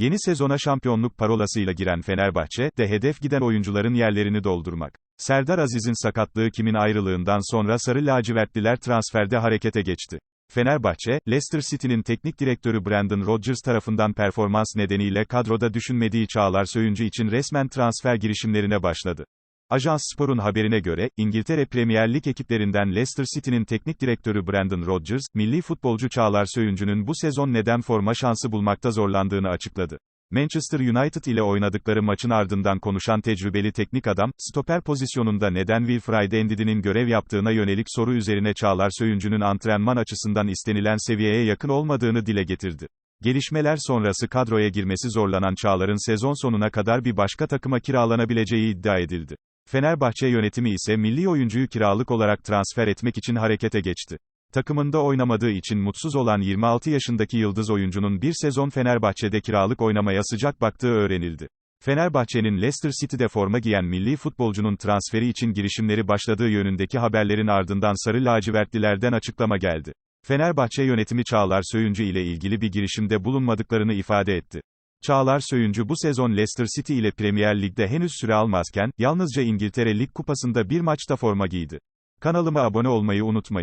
Yeni sezona şampiyonluk parolasıyla giren Fenerbahçe, de hedef giden oyuncuların yerlerini doldurmak. Serdar Aziz'in sakatlığı kimin ayrılığından sonra Sarı Lacivertliler transferde harekete geçti. Fenerbahçe, Leicester City'nin teknik direktörü Brandon Rodgers tarafından performans nedeniyle kadroda düşünmediği Çağlar Söyüncü için resmen transfer girişimlerine başladı. Ajans Spor'un haberine göre, İngiltere Premier Lig ekiplerinden Leicester City'nin teknik direktörü Brandon Rodgers, milli futbolcu Çağlar Söyüncü'nün bu sezon neden forma şansı bulmakta zorlandığını açıkladı. Manchester United ile oynadıkları maçın ardından konuşan tecrübeli teknik adam, stoper pozisyonunda neden Wilfried Ndidi'nin görev yaptığına yönelik soru üzerine Çağlar Söyüncü'nün antrenman açısından istenilen seviyeye yakın olmadığını dile getirdi. Gelişmeler sonrası kadroya girmesi zorlanan Çağlar'ın sezon sonuna kadar bir başka takıma kiralanabileceği iddia edildi. Fenerbahçe yönetimi ise milli oyuncuyu kiralık olarak transfer etmek için harekete geçti. Takımında oynamadığı için mutsuz olan 26 yaşındaki yıldız oyuncunun bir sezon Fenerbahçe'de kiralık oynamaya sıcak baktığı öğrenildi. Fenerbahçe'nin Leicester City'de forma giyen milli futbolcunun transferi için girişimleri başladığı yönündeki haberlerin ardından Sarı Lacivertlilerden açıklama geldi. Fenerbahçe yönetimi Çağlar Söyüncü ile ilgili bir girişimde bulunmadıklarını ifade etti. Çağlar Söyüncü bu sezon Leicester City ile Premier Lig'de henüz süre almazken, yalnızca İngiltere Lig Kupası'nda bir maçta forma giydi. Kanalıma abone olmayı unutmayın.